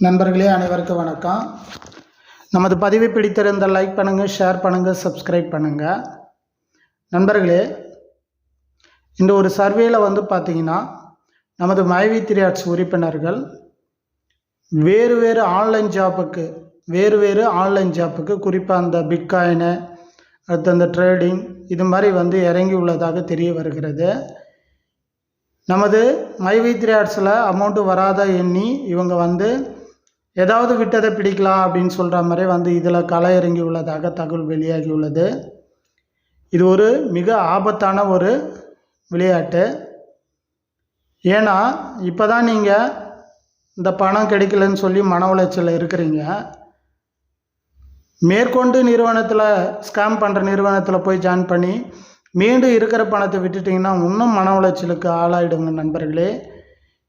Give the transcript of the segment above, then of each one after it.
நண்பர்களே அனைவருக்கும் வணக்கம். நமது பதிவை பிடித்திருந்த லைக் பண்ணுங்கள் ஷேர் பண்ணுங்கள் சப்ஸ்கிரைப் பண்ணுங்கள் நண்பர்களே இந்த ஒரு சர்வேயில் வந்து பார்த்திங்கன்னா நமது மைவி த்ரீ ஆர்ட்ஸ் உறுப்பினர்கள் வேறு வேறு ஆன்லைன் ஜாப்புக்கு வேறு வேறு ஆன்லைன் ஜாப்புக்கு குறிப்பாக அந்த பிட்காயினு அடுத்து அந்த ட்ரேடிங் இது மாதிரி வந்து இறங்கி உள்ளதாக தெரிய வருகிறது. நமது மைவி த்ரீ ஆர்ட்ஸில் அமௌண்ட்டு வராத எண்ணி இவங்க வந்து ஏதாவது விட்டதை பிடிக்கலாம் அப்படின்னு சொல்கிற மாதிரி வந்து இதில் களை இறங்கி உள்ளதாக தகவல் வெளியாகி உள்ளது. இது ஒரு மிக ஆபத்தான ஒரு விளையாட்டு. ஏன்னா இப்போ தான் நீங்கள் இந்த பணம் கிடைக்கலன்னு சொல்லி மன உளைச்சலில் இருக்கிறீங்க. மேற்கொண்டு நிறுவனத்தில் ஸ்கேம் பண்ணுற நிறுவனத்தில் போய் ஜாயின் பண்ணி மீண்டும் இருக்கிற பணத்தை விட்டுட்டிங்கன்னா இன்னும் மன உளைச்சலுக்கு ஆளாயிடுங்க நண்பர்களே.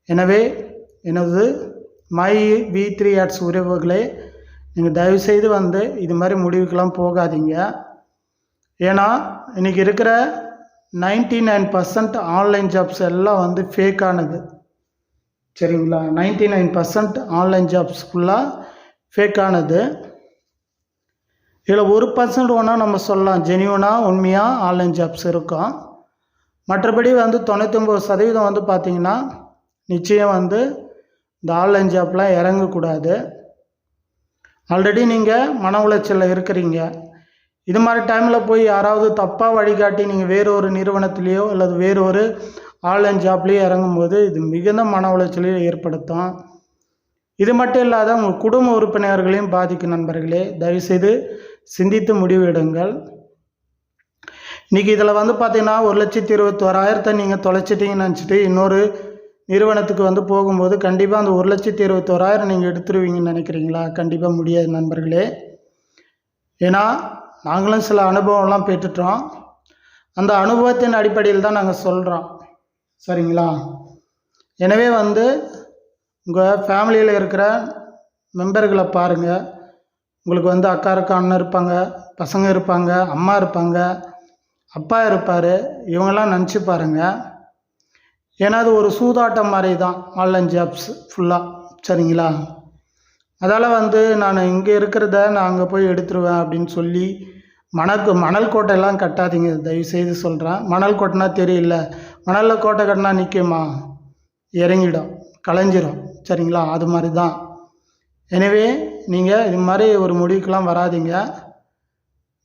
எனவே எனது மை வி த்ரீ ஆட்ஸ் உறவுகளே நீங்கள் தயவுசெய்து வந்து இது மாதிரி முடிவுக்கெலாம் போகாதீங்க. ஏன்னா இன்றைக்கி இருக்கிற ninety nine percent online jobs எல்லாம் வந்து ஃபேக்கானது சரிங்களா? Ninety nine percent online jobs ஃபுல்லாக ஃபேக்கானது இதில் ஒரு பர்சன்ட் ஒன்றா நம்ம சொல்லலாம். ஜெனியூனாக உண்மையாக ஆன்லைன் ஜாப்ஸ் இருக்கும் மற்றபடி வந்து தொண்ணூற்றி ஒம்பது சதவீதம் வந்து பார்த்திங்கன்னா நிச்சயம் வந்து இந்த ஆன்லைன் ஜாப்லாம் இறங்கக்கூடாது. ஆல்ரெடி நீங்கள் மன உளைச்சலில் இருக்கிறீங்க. இது மாதிரி டைமில் போய் யாராவது தப்பாக வழிகாட்டி நீங்கள் வேறு ஒரு நிறுவனத்திலேயோ அல்லது வேறு ஒரு ஆன்லைன் ஜாப்லேயோ இறங்கும்போது இது மிகுந்த மன உளைச்சலையும் ஏற்படுத்தும். இது மட்டும் இல்லாத உங்கள் குடும்ப உறுப்பினர்களையும் பாதிக்கும் நண்பர்களே தயவுசெய்து சிந்தித்து முடிவிடுங்கள். இன்றைக்கி இதில் வந்து பார்த்திங்கன்னா ஒரு லட்சத்தி இருபத்தோராயிரத்தை நீங்கள் தொலைச்சிட்டிங்கன்னு நினச்சிட்டு இன்னொரு நிறுவனத்துக்கு வந்து போகும்போது கண்டிப்பாக அந்த ஒரு லட்சத்தி இருபத்தோராயிரம் நீங்கள் எடுத்துருவீங்கன்னு நினைக்கிறீங்களா? கண்டிப்பாக முடியாது நண்பர்களே. ஏன்னா நாங்களும் சில அனுபவம்லாம் பெற்றுட்டோம். அந்த அனுபவத்தின் அடிப்படையில் தான் நாங்கள் சொல்கிறோம் சரிங்களா? எனவே வந்து உங்கள் ஃபேமிலியில் இருக்கிற மெம்பர்களை பாருங்கள் உங்களுக்கு வந்து அக்கா இருக்கா அண்ணன் இருப்பாங்க பசங்க இருப்பாங்க அம்மா இருப்பாங்க அப்பா இருப்பார் இவங்கெல்லாம் நினச்சி பாருங்கள் ஏன்னா அது ஒரு சூதாட்டம் மாதிரி தான் ஆன்லைன் ஜாப்ஸ் ஃபுல்லாக சரிங்களா? அதால் வந்து நான் இங்கே இருக்கிறத நான் அங்கே போய் எடுத்துருவேன் அப்படின்னு சொல்லி மணக்கு மணல் கோட்டையெல்லாம் கட்டாதீங்க. தயவு செய்து சொல்கிறேன் மணல் கோட்டைனா தெரியல. மணலில் கோட்டை கட்டினா நிற்குமா இறங்கிடும். களைஞ்சிரும் சரிங்களா? அது மாதிரி தான் எனவே நீங்கள் இது மாதிரி ஒரு முடிவுக்கெலாம் வராதீங்க.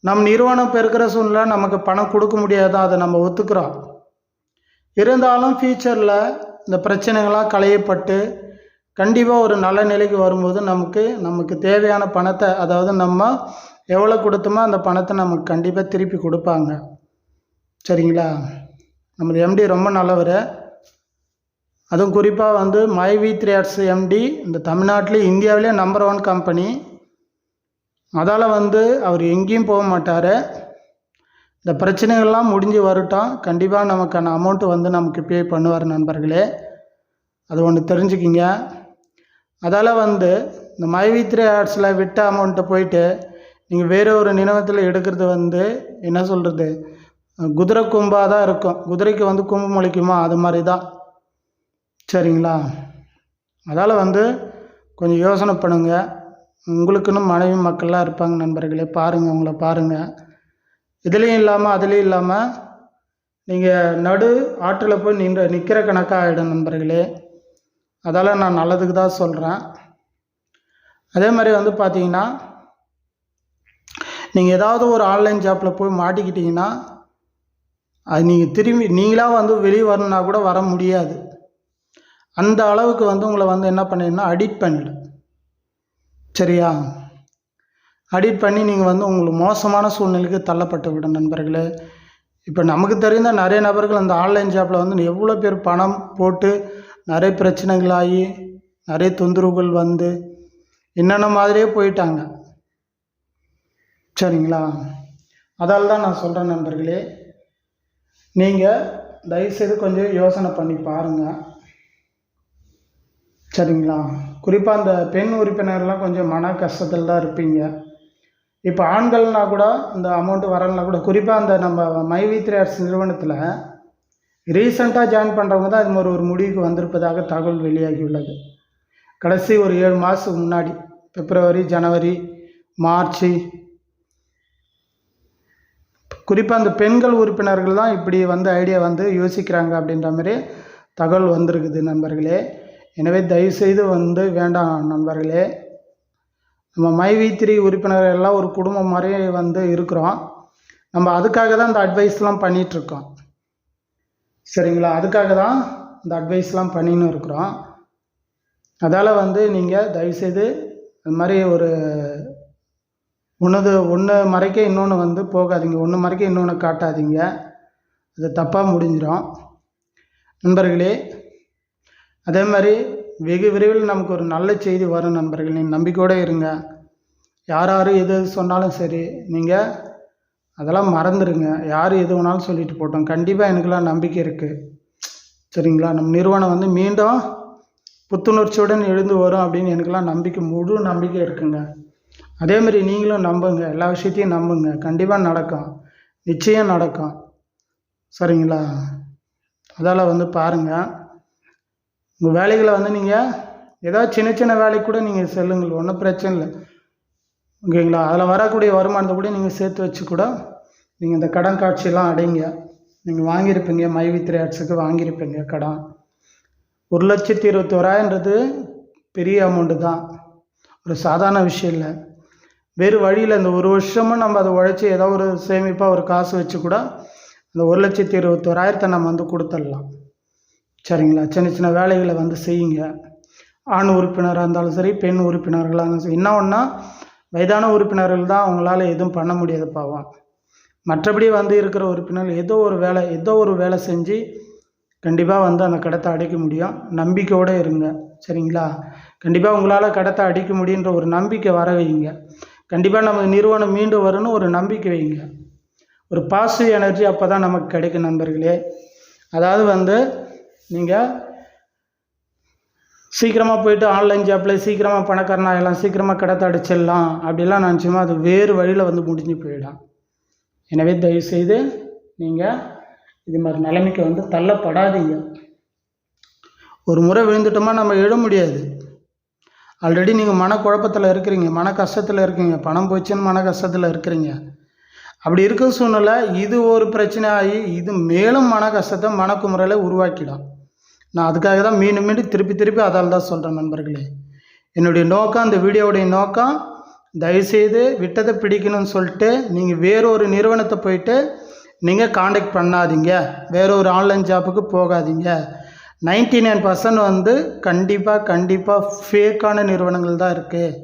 நம் நிறுவனம் பெருக்கிற சூழ்நிலை நமக்கு பணம் கொடுக்க முடியாது? அதை நம்ம ஒத்துக்கிறோம். இருந்தாலும் ஃப்யூச்சரில் இந்த பிரச்சனைகள்லாம் களையப்பட்டு கண்டிப்பாக ஒரு நல்ல நிலைக்கு வரும்போது நமக்கு நமக்கு தேவையான பணத்தை அதாவது நம்ம எவ்வளோ கொடுத்தோமோ அந்த பணத்தை நமக்கு கண்டிப்பாக திருப்பி கொடுப்பாங்க. சரிங்களா? நமது எம்டி ரொம்ப நல்லவர். அதுவும் குறிப்பாக வந்து my V three arts MD இந்த தமிழ்நாட்டிலே இந்தியாவிலே நம்பர் ஒன் கம்பெனி அதால் வந்து அவர் எங்கேயும் போக மாட்டார். இந்த பிரச்சனைகள்லாம் முடிஞ்சு வரட்டும். கண்டிப்பாக நமக்கான அமௌண்ட்டு வந்து நமக்கு பே பண்ணுவார் நண்பர்களே. அது ஒன்று தெரிஞ்சுக்கிங்க. அதால் வந்து இந்த மைவி த்ரீ ஆர்ட்ஸில் விட்ட அமௌண்ட்டை போயிட்டு நீங்கள் வேறு ஒரு நினைவத்தில் எடுக்கிறது வந்து என்ன சொல்கிறது குதிரை கும்பாக தான் இருக்கும். குதிரைக்கு வந்து கும்பு முளைக்குமா? அது மாதிரி தான் சரிங்களா? அதால் வந்து கொஞ்சம் யோசனை பண்ணுங்கள் உங்களுக்குன்னு மனைவி மக்கள்லாம் இருப்பாங்க நண்பர்களே. பாருங்கள் உங்களை பாருங்கள் இதுலேயும் இல்லாமல் அதுலேயும் இல்லாமல் நீங்கள் நடு ஆற்றில் போய் நின்ற நிற்கிற கணக்காக ஆகிடும் நண்பர்களே. அதால் நான் நல்லதுக்கு தான் சொல்கிறேன் அதே மாதிரி வந்து பார்த்தீங்கன்னா நீங்கள் ஏதாவது ஒரு ஆன்லைன் ஜாப்பில் போய் மாட்டிக்கிட்டிங்கன்னா அது நீங்கள் திரும்பி நீங்களாக வந்து வெளியே வரணுன்னா கூட வர முடியாது. அந்த அளவுக்கு வந்து உங்களை வந்து என்ன பண்ணிடுன்னா அடிக்ட் பண்ணிடும். சரியா? அடிட் பண்ணி நீங்கள் வந்து உங்களுக்கு மோசமான சூழ்நிலைக்கு தள்ளப்பட்டு விடும் நண்பர்களே. இப்போ நமக்கு தெரிந்த நிறைய நபர்கள் அந்த ஆன்லைன் ஜாப்பில் வந்து எவ்வளோ பேர் பணம் போட்டு நிறைய பிரச்சனைகளாகி நிறைய தொந்தரவுகள் வந்து என்னென்ன மாதிரியே போயிட்டாங்க. சரிங்களா? அதால் தான் நான் சொல்கிறேன் நண்பர்களே. நீங்கள் தயவுசெய்து கொஞ்சம் யோசனை பண்ணி பாருங்கள் சரிங்களா? குறிப்பாக அந்த பெண் உறுப்பினர்லாம் கொஞ்சம் மன கஷ்டத்தில் தான் இருப்பீங்க. இப்போ ஆண்கள்னா கூட இந்த அமௌண்ட்டு வரலனா கூட குறிப்பாக அந்த நம்ம மைவி த்ரீ ஆர்ட்ஸ் நிறுவனத்தில் ரீசெண்டாக ஜாயின் பண்ணுறவங்க தான் இது மாதிரி ஒரு முடிவுக்கு வந்திருப்பதாக தகவல் வெளியாகியுள்ளது கடைசி ஒரு ஏழு மாதத்துக்கு முன்னாடி பிப்ரவரி ஜனவரி மார்ச் குறிப்பாக அந்த பெண்கள் உறுப்பினர்கள் தான் இப்படி வந்து ஐடியா வந்து யோசிக்கிறாங்க அப்படின்ற மாதிரி தகவல் வந்திருக்குது நண்பர்களே. எனவே தயவுசெய்து வந்து வேண்டாம் நண்பர்களே. நம்ம மைவி த்ரீ உறுப்பினர் எல்லாம் ஒரு குடும்பம் மாதிரி வந்து இருக்கிறோம். நம்ம அதுக்காக தான் இந்த அட்வைஸ்லாம் பண்ணிகிட்ருக்கோம் சரிங்களா? அதுக்காக தான் இந்த அட்வைஸ்லாம் பண்ணின்னு இருக்கிறோம். அதால் வந்து நீங்கள் தயவுசெய்து அது மாதிரி ஒரு ஒன்றுது ஒன்று மறைக்க இன்னொன்று வந்து போகாதீங்க. ஒன்று மறைக்க இன்னொன்று காட்டாதீங்க. அது தப்பாக முடிஞ்சிடும் நண்பர்களே அதே மாதிரி வெகு விரைவில் நமக்கு ஒரு நல்ல செய்தி வரும் நண்பர்கள். நீங்கள் நம்பிக்கையோடு இருங்க. யார் யார் எது எது சொன்னாலும் சரி நீங்கள் அதெல்லாம் மறந்துடுங்க யார் எது வேணாலும் சொல்லிட்டு போட்டோம். கண்டிப்பாக எனக்குலாம் நம்பிக்கை இருக்குது சரிங்களா? நம் நிறுவனம் வந்து மீண்டும் புத்துணர்ச்சியுடன் எழுந்து வரும் அப்படின்னு எனக்குலாம் நம்பிக்கை முழு நம்பிக்கை இருக்குங்க. அதே மாதிரி நீங்களும் நம்புங்க. எல்லா விஷயத்தையும் நம்புங்க. கண்டிப்பாக நடக்கும். நிச்சயம் நடக்கும். சரிங்களா? அதால் வந்து பாருங்கள் உங்கள் வேலைகளை வந்து நீங்கள் ஏதாவது சின்ன சின்ன வேலைக்கு கூட நீங்கள் செல்லுங்கள் ஒன்றும் பிரச்சனை இல்லை. ஓகேங்களா? அதில் வரக்கூடிய வருமானத்தை கூட நீங்கள் சேர்த்து வச்சு கூட நீங்கள் இந்த கடன் காட்சியெல்லாம் அடைங்க. நீங்கள் வாங்கியிருப்பீங்க மைவி ஆட்ஸுக்கு ஆர்ட்ஸுக்கு வாங்கியிருப்பீங்க கடன். ஒரு லட்சத்தி இருபத்தோராயிரன்றது பெரிய அமௌண்ட்டு தான். ஒரு சாதாரண விஷயம் இல்லை. வேறு வழியில் இந்த ஒரு வருஷமும் நம்ம அதை உழைச்சி ஏதோ ஒரு சேமிப்பாக ஒரு காசு வச்சு கூட அந்த ஒரு லட்சத்தி இருபத்தோராயிரத்தை நம்ம வந்து கொடுத்துடலாம். சரிங்களா? சின்ன சின்ன வேலைகளை வந்து செய்யுங்க. ஆண் உறுப்பினராக இருந்தாலும் சரி பெண் உறுப்பினர்களாக இருந்தாலும் சரி என்ன ஒன்றா வயதான உறுப்பினர்கள் தான் அவங்களால எதுவும் பண்ண முடியாது பாவம். மற்றபடி வந்து இருக்கிற உறுப்பினர்கள் ஏதோ ஒரு வேலை ஏதோ ஒரு வேலை செஞ்சு கண்டிப்பாக வந்து அந்த கடத்தை அடைக்க முடியும். நம்பிக்கையோடு இருங்க. சரிங்களா? கண்டிப்பாக உங்களால் கடத்தை அடிக்க முடியுன்ற ஒரு நம்பிக்கை வர வைங்க. கண்டிப்பாக நம்ம நிறுவனம் மீண்டும் வரும்னு ஒரு நம்பிக்கை வைங்க. ஒரு பாசிட்டிவ் எனர்ஜி அப்போ தான் நமக்கு கிடைக்கும் நண்பர்களே. அதாவது வந்து நீங்கள் சீக்கிரமாக போயிட்டு ஆன்லைன் ஜாப்பில் சீக்கிரமாக பணக்காரனா எல்லாம் சீக்கிரமாக கடத்தை அடிச்சிடலாம். அப்படிலாம் நினச்சோமா அது வேறு வழியில் வந்து முடிஞ்சு போயிடும் எனவே தயவுசெய்து நீங்கள் இது மாதிரி நிலைமைக்கு வந்து தள்ளப்படாதீங்க. ஒரு முறை விழுந்துட்டோமா நம்ம எழ முடியாது. ஆல்ரெடி நீங்கள் மனக்குழப்பத்தில் இருக்கிறீங்க மன கஷ்டத்தில் இருக்கீங்க பணம் போச்சுன்னு மன கஷ்டத்தில் இருக்கிறீங்க. அப்படி இருக்க சூழ்நிலை இது ஒரு பிரச்சனை ஆகி இது மேலும் மன கஷ்டத்தை மனக்குமுறையில் உருவாக்கிடும். நான் அதுக்காக தான் மீண்டும் மீண்டும் திருப்பி திருப்பி அதால் தான் சொல்கிறேன் நண்பர்களே. என்னுடைய நோக்கம் அந்த வீடியோவுடைய நோக்கம் தயவுசெய்து விட்டதை பிடிக்கணும்னு சொல்லிட்டு நீங்கள் வேறொரு நிறுவனத்தை போயிட்டு நீங்கள் காண்டாக்ட் பண்ணாதீங்க. வேறொரு ஆன்லைன் ஜாப்புக்கு போகாதீங்க. நைன்டி நைன் பர்சன்ட் வந்து கண்டிப்பாக கண்டிப்பாக ஃபேக்கான நிறுவனங்கள் தான் இருக்குது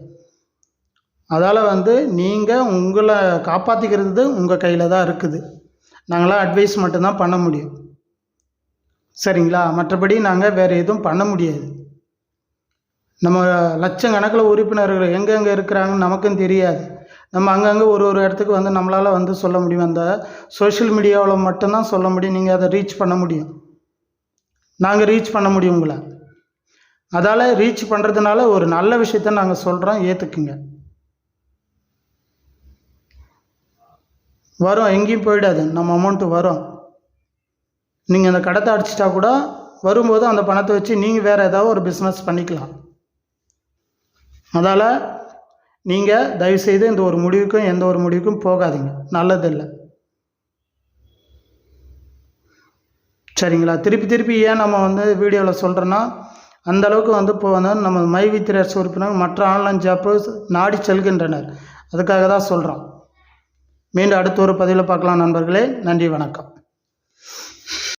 அதால் வந்து நீங்கள் உங்களை காப்பாற்றிக்கிறது உங்கள் கையில் தான் இருக்குது. நாங்களாம் அட்வைஸ் மட்டும்தான் பண்ண முடியும். சரிங்களா? மற்றபடி நாங்கள் வேறு எதுவும் பண்ண முடியாது. நம்ம லட்சக்கணக்கில் உறுப்பினர்கள் எங்கெங்கே இருக்கிறாங்கன்னு நமக்கும் தெரியாது. நம்ம அங்கங்கே ஒரு ஒரு இடத்துக்கு வந்து நம்மளால் வந்து சொல்ல முடியும். அந்த சோஷியல் மீடியாவில் மட்டும்தான் சொல்ல முடியும். நீங்கள் அதை ரீச் பண்ண முடியும். நாங்கள் ரீச் பண்ண முடியும் உங்களை. அதால் ரீச் பண்ணுறதுனால ஒரு நல்ல விஷயத்த நாங்கள் சொல்கிறோம் ஏற்றுக்குங்க வரும் எங்கேயும் போயிடாது நம்ம அமௌண்ட்டு வரும். நீங்கள் அந்த கடத்தை அடிச்சிட்டா கூட வரும்போது அந்த பணத்தை வச்சு நீங்கள் வேறு ஏதாவது ஒரு பிஸ்னஸ் பண்ணிக்கலாம். அதால் நீங்கள் தயவுசெய்து இந்த ஒரு முடிவுக்கும் எந்த ஒரு முடிவுக்கும் போகாதீங்க. நல்லதில்லை. சரிங்களா? திருப்பி திருப்பி ஏன் நம்ம வந்து வீடியோவில் சொல்கிறோன்னா அந்தளவுக்கு வந்து இப்போ வந்து நம்ம மை வித் உறுப்பினர் மற்ற ஆன்லைன் ஜாப்பு நாடி செல்கின்றனர். அதுக்காக தான் சொல்கிறோம் மீண்டும் அடுத்த ஒரு பதிவில் பார்க்கலாம் நண்பர்களே. நன்றி வணக்கம்.